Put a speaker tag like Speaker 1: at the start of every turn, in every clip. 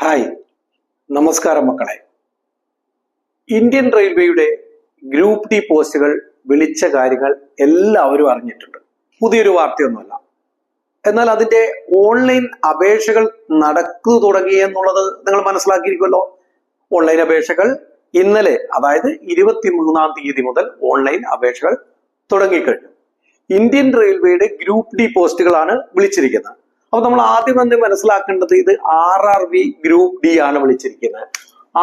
Speaker 1: Hi. നമസ്കാരം മക്കളെ. Indian റെയിൽവേയുടെ ഗ്രൂപ്പ് ഡി പോസ്റ്റുകൾ വിളിച്ച കാര്യങ്ങൾ എല്ലാവരും അറിഞ്ഞിട്ടുണ്ട്. പുതിയൊരു വാർത്തയൊന്നുമല്ല. എന്നാൽ അതിന്റെ ഓൺലൈൻ അപേക്ഷകൾ നടക്കു തുടങ്ങി എന്നുള്ളത് നിങ്ങൾ മനസ്സിലാക്കിയിരിക്കുമല്ലോ. ഓൺലൈൻ അപേക്ഷകൾ ഇന്നലെ അതായത് ഇരുപത്തി മൂന്നാം തീയതി മുതൽ ഓൺലൈൻ അപേക്ഷകൾ തുടങ്ങിക്കഴിഞ്ഞു. ഇന്ത്യൻ റെയിൽവേയുടെ ഗ്രൂപ്പ് ഡി പോസ്റ്റുകളാണ് വിളിച്ചിരിക്കുന്നത്. അപ്പൊ നമ്മൾ ആദ്യം എന്ത് മനസ്സിലാക്കേണ്ടത് ഇത് R R B group D ആണ് വിളിച്ചിരിക്കുന്നത്.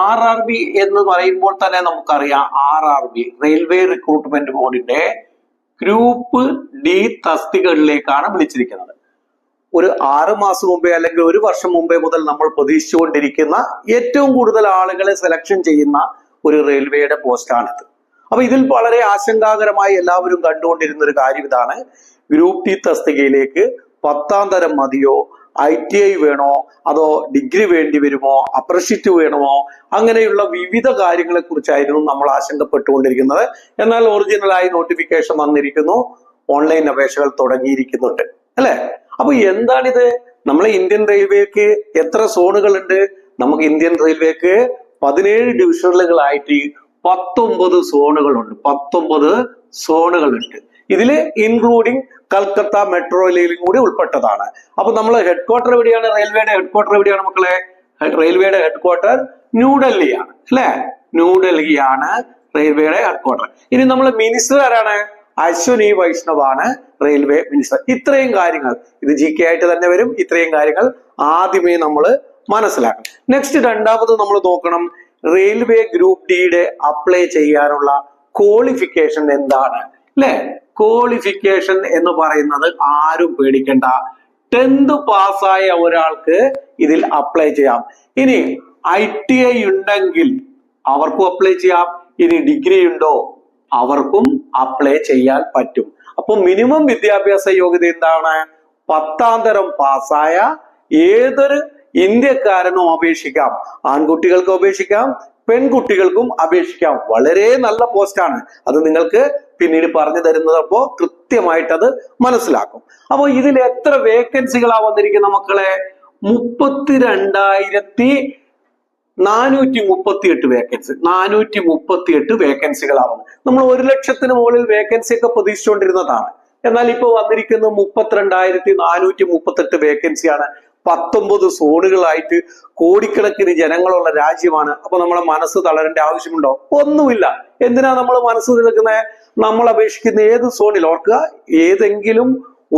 Speaker 1: ആർ ആർ ബി എന്ന് പറയുമ്പോൾ തന്നെ നമുക്കറിയാം R R B railway recruitment ബോർഡിന്റെ ഗ്രൂപ്പ് ഡി തസ്തികകളിലേക്കാണ് വിളിച്ചിരിക്കുന്നത്. ഒരു ആറ് മാസം മുമ്പേ അല്ലെങ്കിൽ ഒരു വർഷം മുമ്പേ മുതൽ നമ്മൾ പ്രതീക്ഷിച്ചുകൊണ്ടിരിക്കുന്ന ഏറ്റവും കൂടുതൽ ആളുകളെ സെലക്ഷൻ ചെയ്യുന്ന ഒരു റെയിൽവേയുടെ പോസ്റ്റാണിത് അപ്പൊ ഇതിൽ വളരെ ആശങ്കാകരമായി എല്ലാവരും കണ്ടുകൊണ്ടിരുന്ന ഒരു കാര്യം ഇതാണ്. ഗ്രൂപ്പ് ഡി തസ്തികയിലേക്ക് പത്താം തരം മതിയോ? ഐ ടി ഐ വേണോ? അതോ ഡിഗ്രി വേണ്ടി വരുമോ? അപ്രഷിറ്റ് വേണമോ? അങ്ങനെയുള്ള വിവിധ കാര്യങ്ങളെ കുറിച്ചായിരുന്നു നമ്മൾ ആശങ്കപ്പെട്ടുകൊണ്ടിരിക്കുന്നത്. എന്നാൽ ഒറിജിനലായി നോട്ടിഫിക്കേഷൻ വന്നിരിക്കുന്നു. ഓൺലൈൻ അപേക്ഷകൾ തുടങ്ങിയിരിക്കുന്നുണ്ട്. അല്ലെ? അപ്പൊ എന്താണിത്? നമ്മളെ ഇന്ത്യൻ റെയിൽവേക്ക് എത്ര സോണുകൾ ഉണ്ട് നമുക്ക് ഇന്ത്യൻ റെയിൽവേക്ക് പതിനേഴ് ഡിവിഷനുകളായിട്ട് പത്തൊമ്പത് സോണുകളുണ്ട്. പത്തൊമ്പത് സോണുകളുണ്ട്. ഇതിൽ ഇൻക്ലൂഡിങ് കൽക്കത്ത മെട്രോ റെയിലും കൂടി ഉൾപ്പെട്ടതാണ്. അപ്പൊ നമ്മൾ ഹെഡ് ക്വാർട്ടർ എവിടെയാണ്? റെയിൽവേയുടെ ഹെഡ് ക്വാർട്ടർ എവിടെയാണ് മക്കളെ? റെയിൽവേയുടെ ഹെഡ് ക്വാർട്ടർ ന്യൂഡൽഹിയാണ് അല്ലെ? ന്യൂഡൽഹിയാണ് റെയിൽവേയുടെ ഹെഡ് ക്വാർട്ടർ ഇനി നമ്മൾ മിനിസ്റ്റർ ആരാണ്? അശ്വനി വൈഷ്ണവാണ് റെയിൽവേ മിനിസ്റ്റർ ഇത്രയും കാര്യങ്ങൾ. ഇത് ജി കെ ആയിട്ട് തന്നെ വരും. ഇത്രയും കാര്യങ്ങൾ ആദ്യമേ നമ്മൾ മനസ്സിലാക്കണം. നെക്സ്റ്റ് രണ്ടാമത് നമ്മൾ നോക്കണം. റെയിൽവേ ഗ്രൂപ്പ് ഡിയുടെ അപ്ലൈ ചെയ്യാനുള്ള ക്വാളിഫിക്കേഷൻ എന്താണ്? അല്ലെ? ക്വാളിഫിക്കേഷൻ എന്ന് പറയുന്നത് ആരും പേടിക്കണ്ട. ടെൻത്ത് പാസ്സായ ഒരാൾക്ക് ഇതിൽ അപ്ലൈ ചെയ്യാം. ഇനി ഐ ടി ഐ ഉണ്ടെങ്കിൽ അവർക്കും അപ്ലൈ ചെയ്യാം. ഇനി ഡിഗ്രി ഉണ്ടോ? അവർക്കും അപ്ലൈ ചെയ്യാൻ പറ്റും. അപ്പൊ മിനിമം വിദ്യാഭ്യാസ യോഗ്യത എന്താണ്? പത്താം തരം പാസ്സായ ഏതൊരു ഇന്ത്യക്കാരനും അപേക്ഷിക്കാം. ആൺകുട്ടികൾക്കും അപേക്ഷിക്കാം പെൺകുട്ടികൾക്കും അപേക്ഷിക്കാം. വളരെ നല്ല പോസ്റ്റാണ് അത് നിങ്ങൾക്ക് പിന്നീട് പറഞ്ഞു തരുന്നതപ്പോ കൃത്യമായിട്ട് അത് മനസ്സിലാക്കും. അപ്പോൾ ഇതിൽ എത്ര വേക്കൻസികളാ വന്നിരിക്കുന്ന മക്കളെ? മുപ്പത്തിരണ്ടായിരത്തി നാനൂറ്റി മുപ്പത്തി എട്ട് വേക്കൻസി. നാനൂറ്റി മുപ്പത്തി എട്ട് വേക്കൻസികളാവുന്നു നമ്മൾ ഒരു ലക്ഷത്തിന് മുകളിൽ വേക്കൻസി ഒക്കെ പ്രതീക്ഷിച്ചുകൊണ്ടിരുന്നതാണ്. എന്നാൽ ഇപ്പൊ വന്നിരിക്കുന്നത് മുപ്പത്തിരണ്ടായിരത്തി നാനൂറ്റി മുപ്പത്തെട്ട് വേക്കൻസിയാണ്. പത്തൊമ്പത് സോണുകളായിട്ട് കോടിക്കണക്കിന് ജനങ്ങളുള്ള രാജ്യമാണ്. അപ്പൊ നമ്മളെ മനസ്സ് തളരേണ്ട ആവശ്യമുണ്ടോ? ഒന്നുമില്ല. എന്തിനാ നമ്മൾ മനസ്സ് നിൽക്കുന്നത് നമ്മൾ അപേക്ഷിക്കുന്ന ഏത് സോണിൽ ഓർക്കുക? ഏതെങ്കിലും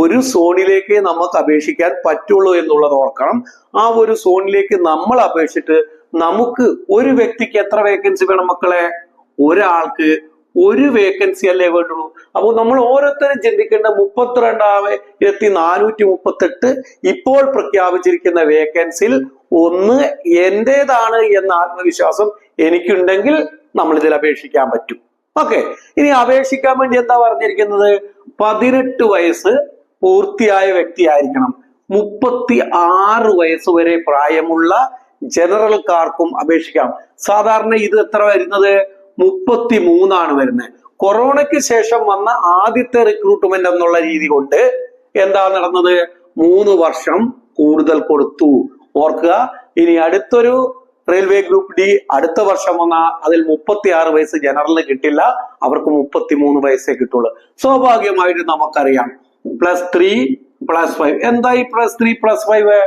Speaker 1: ഒരു സോണിലേക്ക് നമുക്ക് അപേക്ഷിക്കാൻ പറ്റുള്ളൂ എന്നുള്ളത് ഓർക്കണം. ആ ഒരു സോണിലേക്ക് നമ്മൾ അപേക്ഷിച്ചിട്ട് നമുക്ക് ഒരു വ്യക്തിക്ക് എത്ര വേക്കൻസി വേണം മക്കളെ? ഒരാൾക്ക് ഒരു വേക്കൻസി അല്ലേ വേണ്ടുള്ളൂ. അപ്പോൾ നമ്മൾ ഓരോരുത്തരും ചിന്തിക്കേണ്ട മുപ്പത്തിരണ്ടായിരത്തി നാനൂറ്റി മുപ്പത്തെട്ട് ഇപ്പോൾ പ്രഖ്യാപിച്ചിരിക്കുന്ന വേക്കൻസിൽ ഒന്ന് എന്റേതാണ് എന്ന ആത്മവിശ്വാസം എനിക്കുണ്ടെങ്കിൽ നമ്മൾ ഇതിൽ അപേക്ഷിക്കാൻ പറ്റും. ഓക്കെ. ഇനി അപേക്ഷിക്കാൻ വേണ്ടി എന്താ പറഞ്ഞിരിക്കുന്നത്? പതിനെട്ട് വയസ്സ് പൂർത്തിയായ വ്യക്തിയായിരിക്കണം. മുപ്പത്തി ആറ് വയസ്സ് വരെ പ്രായമുള്ള ജനറൽക്കാർക്കും അപേക്ഷിക്കാം. സാധാരണ ഇത് എത്ര വരുന്നത്? മുപ്പത്തി മൂന്നാണ് വരുന്നത്. കൊറോണയ്ക്ക് ശേഷം വന്ന ആദ്യത്തെ റിക്രൂട്ട്മെന്റ് എന്നുള്ള രീതി കൊണ്ട് എന്താ നടന്നത്? മൂന്ന് വർഷം കൂടുതൽ കൊടുത്തു. ഓർക്കുക. ഇനി അടുത്തൊരു റെയിൽവേ ഗ്രൂപ്പ് ഡി അടുത്ത വർഷം വന്ന അതിൽ മുപ്പത്തി ആറ് വയസ്സ് ജനറലിന് കിട്ടില്ല. അവർക്ക് മുപ്പത്തി മൂന്ന് വയസ്സേ കിട്ടുള്ളൂ. സ്വാഭാവികമായിട്ട് നമുക്കറിയാം. Plus three plus five. എന്തായി plus three plus five?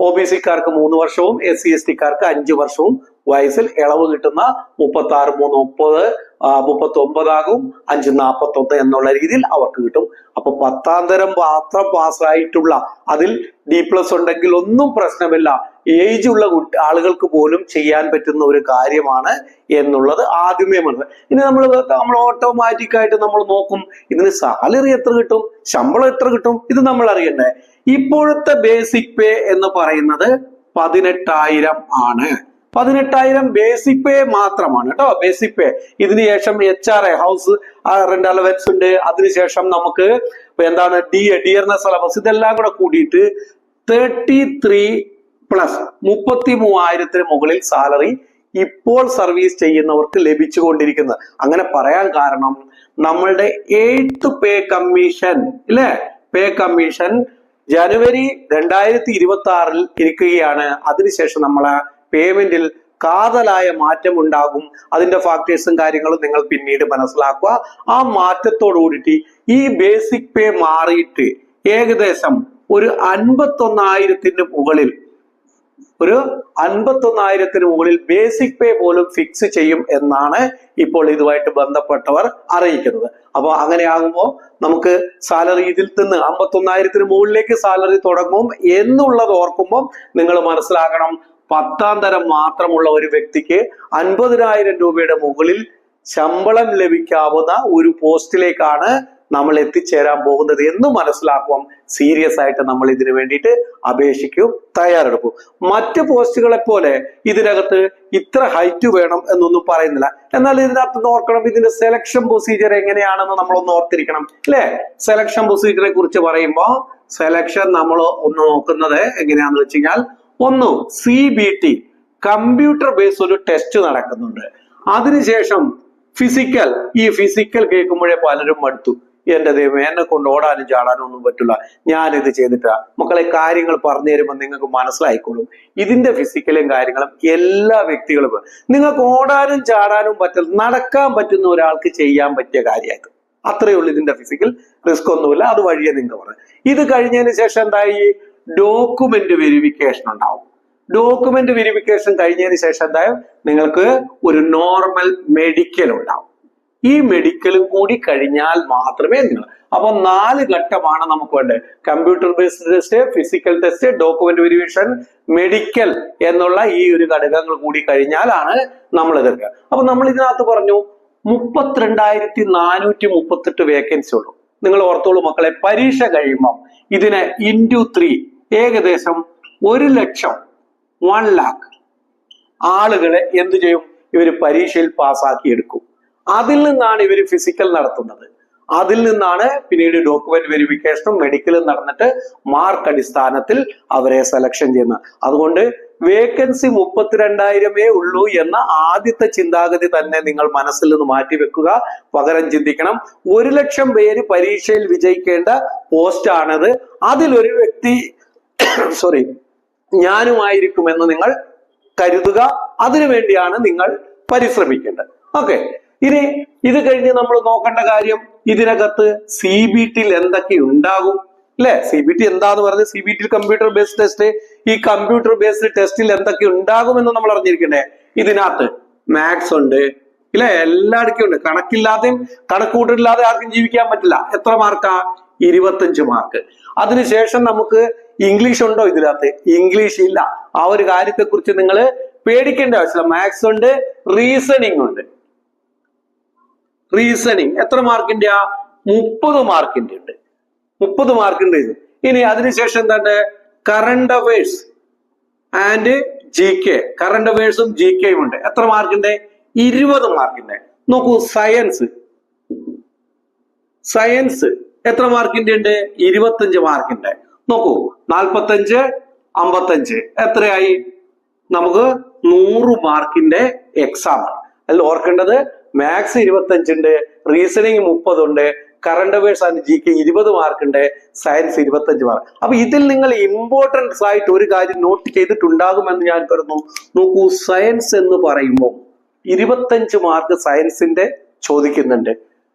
Speaker 1: O B സിക്കാർക്ക് മൂന്ന് വർഷവും എസ് സി എസ് ടിക്കാർക്ക് അഞ്ച് വർഷവും. വയസ്സിൽ ഇളവ് കിട്ടുന്ന മുപ്പത്തി ആറ് മൂന്ന് മുപ്പത് മുപ്പത്തി ഒമ്പതാകും അഞ്ച് നാൽപ്പത്തി ഒന്ന് എന്നുള്ള രീതിയിൽ അവർക്ക് കിട്ടും. അപ്പൊ പത്താം തരം മാത്രം പാസ്സായിട്ടുള്ള അതിൽ ഡി പ്ലസ് ഉണ്ടെങ്കിൽ ഒന്നും പ്രശ്നമില്ല. ഏജ് ഉള്ള ആളുകൾക്ക് പോലും ചെയ്യാൻ പറ്റുന്ന ഒരു കാര്യമാണ് എന്നുള്ളത് ആദ്യമേ മനസ്സിലായി ഇനി നമ്മൾ നമ്മൾ ഓട്ടോമാറ്റിക് ആയിട്ട് നമ്മൾ നോക്കും ഇതിന് സാലറി എത്ര കിട്ടും ശമ്പളം എത്ര കിട്ടും ഇത് നമ്മൾ അറിയണ്ടേ? ഇപ്പോഴത്തെ ബേസിക് പേ എന്ന് പറയുന്നത് പതിനെട്ടായിരം ആണ്. പതിനെട്ടായിരം ബേസിക് പേ മാത്രമാണ് കേട്ടോ. ബേസിക് പേ ഇതിനുശേഷം H R A house rent allowance ഉണ്ട്. അതിനുശേഷം നമുക്ക് എന്താണ് ഡി എ ഡിയർനെസ് അലവൻസ് ഇതെല്ലാം കൂടെ കൂടിയിട്ട് തേർട്ടി ത്രീ പ്ലസ് മുപ്പത്തി മൂവായിരത്തിന് മുകളിൽ സാലറി ഇപ്പോൾ സർവീസ് ചെയ്യുന്നവർക്ക് ലഭിച്ചുകൊണ്ടിരിക്കുന്നത് അങ്ങനെ പറയാൻ കാരണം നമ്മളുടെ എയ്ത്ത് പേ കമ്മീഷൻ ഇല്ലേ? പേ കമ്മീഷൻ ജനുവരി രണ്ടായിരത്തി ഇരുപത്തി ആറിൽ ഇരിക്കുകയാണ് അതിനുശേഷം നമ്മളെ പേയ്മെന്റിൽ കാതലായ മാറ്റം ഉണ്ടാകും അതിന്റെ ഫാക്ടേഴ്സും കാര്യങ്ങളും നിങ്ങൾ പിന്നീട് മനസ്സിലാക്കുക. ആ മാറ്റത്തോടു ഈ ബേസിക് പേ മാറിയിട്ട് ഏകദേശം ഒരു അൻപത്തൊന്നായിരത്തിന് മുകളിൽ ഒരു അൻപത്തൊന്നായിരത്തിന് മുകളിൽ ബേസിക് പേ പോലും ഫിക്സ് ചെയ്യും എന്നാണ് ഇപ്പോൾ ഇതുമായിട്ട് ബന്ധപ്പെട്ടവർ അറിയിക്കുന്നത്. അപ്പോൾ അങ്ങനെയാകുമ്പോൾ നമുക്ക് സാലറി ഇതിൽ നിന്ന് അമ്പത്തൊന്നായിരത്തിന് മുകളിലേക്ക് സാലറി തുടങ്ങും എന്നുള്ളത് ഓർക്കുമ്പോൾ നിങ്ങൾ മനസ്സിലാക്കണം. പത്താം തരം മാത്രമുള്ള ഒരു വ്യക്തിക്ക് അൻപതിനായിരം രൂപയുടെ മുകളിൽ ശമ്പളം ലഭിക്കാവുന്ന ഒരു പോസ്റ്റിലേക്കാണ് നമ്മൾ എത്തിച്ചേരാൻ പോകുന്നത് എന്ന് മനസ്സിലാക്കുവാൻ സീരിയസ് ആയിട്ട് നമ്മൾ ഇതിനു വേണ്ടിയിട്ട് അപേക്ഷിക്കും തയ്യാറെടുക്കും മറ്റ് പോസ്റ്റുകളെ പോലെ ഇതിനകത്ത് ഇത്ര ഹൈറ്റ് വേണം എന്നൊന്നും പറയുന്നില്ല. എന്നാൽ ഇതിനകത്ത് ഓർക്കണം ഇതിന്റെ സെലക്ഷൻ പ്രൊസീജിയർ എങ്ങനെയാണെന്ന് നമ്മൾ ഒന്ന് ഓർത്തിരിക്കണം അല്ലേ? സെലക്ഷൻ പ്രൊസീജിയറെ കുറിച്ച് പറയുമ്പോൾ സെലക്ഷൻ നമ്മൾ ഒന്ന് നോക്കുന്നത് എങ്ങനെയാണെന്ന് വെച്ച് കഴിഞ്ഞാൽ ഒന്ന് C B T computer base ഒരു ടെസ്റ്റ് നടക്കുന്നുണ്ട്. അതിനുശേഷം ഫിസിക്കൽ ഈ ഫിസിക്കൽ കേൾക്കുമ്പോഴേ പലരും മടുത്തു. എന്റെ ദൈവം എന്നെ കൊണ്ട് ഓടാനും ചാടാനും ഒന്നും പറ്റില്ല. ഞാനിത് ചെയ്തിട്ടാ മക്കളെ കാര്യങ്ങൾ പറഞ്ഞു തരുമ്പോൾ നിങ്ങൾക്ക് മനസ്സിലായിക്കോളും. ഇതിന്റെ ഫിസിക്കലും കാര്യങ്ങളും എല്ലാ വ്യക്തികളും. നിങ്ങൾക്ക് ഓടാനും ചാടാനും പറ്റില്ല നടക്കാൻ പറ്റുന്ന ഒരാൾക്ക് ചെയ്യാൻ പറ്റിയ കാര്യമായിട്ട് അത്രയേ ഉള്ളൂ ഇതിന്റെ ഫിസിക്കൽ റിസ്ക് ഒന്നുമില്ല. അത് വഴിയെ നിങ്ങൾക്ക് പറഞ്ഞു ഇത് കഴിഞ്ഞതിന് ശേഷം എന്തായി? ഡോക്യുമെന്റ് വെരിഫിക്കേഷൻ ഉണ്ടാവും. ഡോക്യുമെന്റ് വെരിഫിക്കേഷൻ കഴിഞ്ഞതിന് ശേഷം എന്തായാലും നിങ്ങൾക്ക് ഒരു നോർമൽ മെഡിക്കൽ ഉണ്ടാവും. ഈ മെഡിക്കലും കൂടി കഴിഞ്ഞാൽ മാത്രമേ നിങ്ങൾ അപ്പൊ നാല് ഘട്ടമാണ് നമുക്ക് വേണ്ടത്. Computer based test physical test document verification medical എന്നുള്ള ഈ ഒരു ഘടകങ്ങൾ കൂടി കഴിഞ്ഞാലാണ് നമ്മൾ എതിർക്കുക അപ്പൊ നമ്മൾ ഇതിനകത്ത് പറഞ്ഞു മുപ്പത്തിരണ്ടായിരത്തി നാനൂറ്റി മുപ്പത്തെട്ട് വേക്കൻസി ഉള്ളൂ. നിങ്ങൾ ഓർത്തോളൂ മക്കളെ പരീക്ഷ കഴിയുമ്പോൾ ഇതിനെ ഇന്റു ത്രീ ഏകദേശം ഒരു ലക്ഷം വൺ ലാക്ക് ആളുകളെ എന്തു ചെയ്യും? ഇവർ പരീക്ഷയിൽ പാസ്സാക്കി എടുക്കും അതിൽ നിന്നാണ് ഇവർ ഫിസിക്കൽ നടത്തുന്നത്. അതിൽ നിന്നാണ് പിന്നീട് ഡോക്യുമെന്റ് വെരിഫിക്കേഷനും മെഡിക്കലും നടന്നിട്ട് മാർക്ക് അടിസ്ഥാനത്തിൽ അവരെ സെലക്ഷൻ ചെയ്യുന്നത്. അതുകൊണ്ട് വേക്കൻസി മുപ്പത്തിരണ്ടായിരമേ ഉള്ളൂ എന്ന ആദ്യത്തെ ചിന്താഗതി തന്നെ നിങ്ങൾ മനസ്സിൽ നിന്ന് മാറ്റിവെക്കുക പകരം ചിന്തിക്കണം. ഒരു ലക്ഷം പേര് പരീക്ഷയിൽ വിജയിക്കേണ്ട പോസ്റ്റാണത് അതിലൊരു വ്യക്തി സോറി ഞാനുമായിരിക്കുമെന്ന് നിങ്ങൾ കരുതുക. അതിനുവേണ്ടിയാണ് നിങ്ങൾ പരിശ്രമിക്കേണ്ടത്. ഓക്കെ ഇനി ഇത് കഴിഞ്ഞ് നമ്മൾ നോക്കേണ്ട കാര്യം ഇതിനകത്ത് സി ബി ടിയിൽ എന്തൊക്കെ ഉണ്ടാകും? അല്ലെ സി ബി ടി എന്താന്ന് പറഞ്ഞ് C B T computer based test ഈ കമ്പ്യൂട്ടർ ബേസ്ഡ് ടെസ്റ്റിൽ എന്തൊക്കെ ഉണ്ടാകുമെന്ന് നമ്മൾ അറിഞ്ഞിരിക്കണ്ടേ? ഇതിനകത്ത് മാത്സ് ഉണ്ട്. ഇല്ലേ എല്ലായിടക്കും ഉണ്ട്. കണക്കില്ലാതെയും കണക്കൂട്ടില്ലാതെ ആർക്കും ജീവിക്കാൻ പറ്റില്ല. എത്ര മാർക്കാ ഇരുപത്തഞ്ച് മാർക്ക് അതിനുശേഷം നമുക്ക് ഇംഗ്ലീഷ് ഉണ്ടോ ഇതിനകത്ത്? ഇംഗ്ലീഷ് ഇല്ല. ആ ഒരു കാര്യത്തെ കുറിച്ച് നിങ്ങൾ പേടിക്കേണ്ട ആവശ്യമില്ല. മാത്സ് ഉണ്ട് റീസണിങ് ഉണ്ട്. റീസണിങ് എത്ര മാർക്കിന്റെ ആ? മുപ്പത് മാർക്കിന്റെ ഉണ്ട്. മുപ്പത് മാർക്കിന്റെ ഇത്. ഇനി അതിനുശേഷം എന്താണ്? Current affairs and G K current അഫയേഴ്സും G കെയും ഉണ്ട്. എത്ര മാർക്കിന്റെ ഇരുപത് മാർക്കിന്റെ നോക്കൂ സയൻസ് സയൻസ് എത്ര മാർക്കിന്റെ ഉണ്ട്? ഇരുപത്തഞ്ച് മാർക്കിന്റെ നോക്കൂ നാൽപ്പത്തഞ്ച് അമ്പത്തഞ്ച്. എത്രയായി? നമുക്ക് നൂറ് മാർക്കിന്റെ എക്സാം അതിൽ ഓർക്കേണ്ടത് മാത്സ് ഇരുപത്തഞ്ചുണ്ട് reasoning മുപ്പതുണ്ട് current affairs and G K ഇരുപത് മാർക്കുണ്ട് സയൻസ് ഇരുപത്തഞ്ച് മാർക്ക് അപ്പൊ ഇതിൽ നിങ്ങൾ ഇമ്പോർട്ടൻസ് ആയിട്ട് ഒരു കാര്യം നോട്ട് ചെയ്തിട്ടുണ്ടാകുമെന്ന് ഞാൻ കരുതുന്നു. നോക്കൂ സയൻസ് എന്ന് പറയുമ്പോൾ ഇരുപത്തഞ്ച് മാർക്ക് സയൻസിന്റെ ചോദിക്കുന്നുണ്ട്.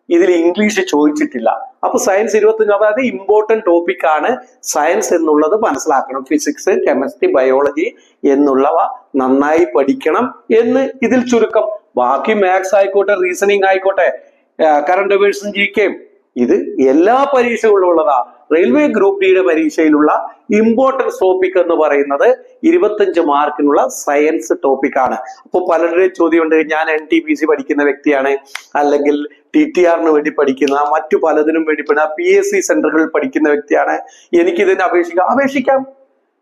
Speaker 1: ഇതിൽ ഇംഗ്ലീഷ് ചോദിച്ചിട്ടില്ല. അപ്പൊ സയൻസ് ഇരുപത്തഞ്ച് അതായത് ഇമ്പോർട്ടന്റ് ടോപ്പിക് ആണ്. സയൻസ് എന്നുള്ളത് മനസ്സിലാക്കണം. ഫിസിക്സ് കെമിസ്ട്രി ബയോളജി എന്നുള്ളവ നന്നായി പഠിക്കണം എന്ന് ഇതിൽ ചുരുക്കം. ബാക്കി മാത്സ് ആയിക്കോട്ടെ റീസണിങ് ആയിക്കോട്ടെ കറണ്ട് അഫയേഴ്സും ജി ഇത് എല്ലാ പരീക്ഷകളിലും ഉള്ളതാ റെയിൽവേ ഗ്രൂപ്പ് ഡിയുടെ പരീക്ഷയിലുള്ള ഇമ്പോർട്ടൻസ് ടോപ്പിക് എന്ന് പറയുന്നത് ഇരുപത്തഞ്ച് മാർക്കിനുള്ള സയൻസ് ടോപ്പിക് ആണ്. അപ്പോൾ പലരുടെയും ചോദ്യമുണ്ട് ഞാൻ എൻ ടി പി സി പഠിക്കുന്ന വ്യക്തിയാണ്. അല്ലെങ്കിൽ ടി ടി ആറിന് വേണ്ടി പഠിക്കുന്ന മറ്റു പലതിനും വേണ്ടി പഠിക്കുന്ന പി എസ് സി സെന്ററുകളിൽ പഠിക്കുന്ന വ്യക്തിയാണ് എനിക്ക് ഇതിന് അപേക്ഷിക്കാം. അപേക്ഷിക്കാം.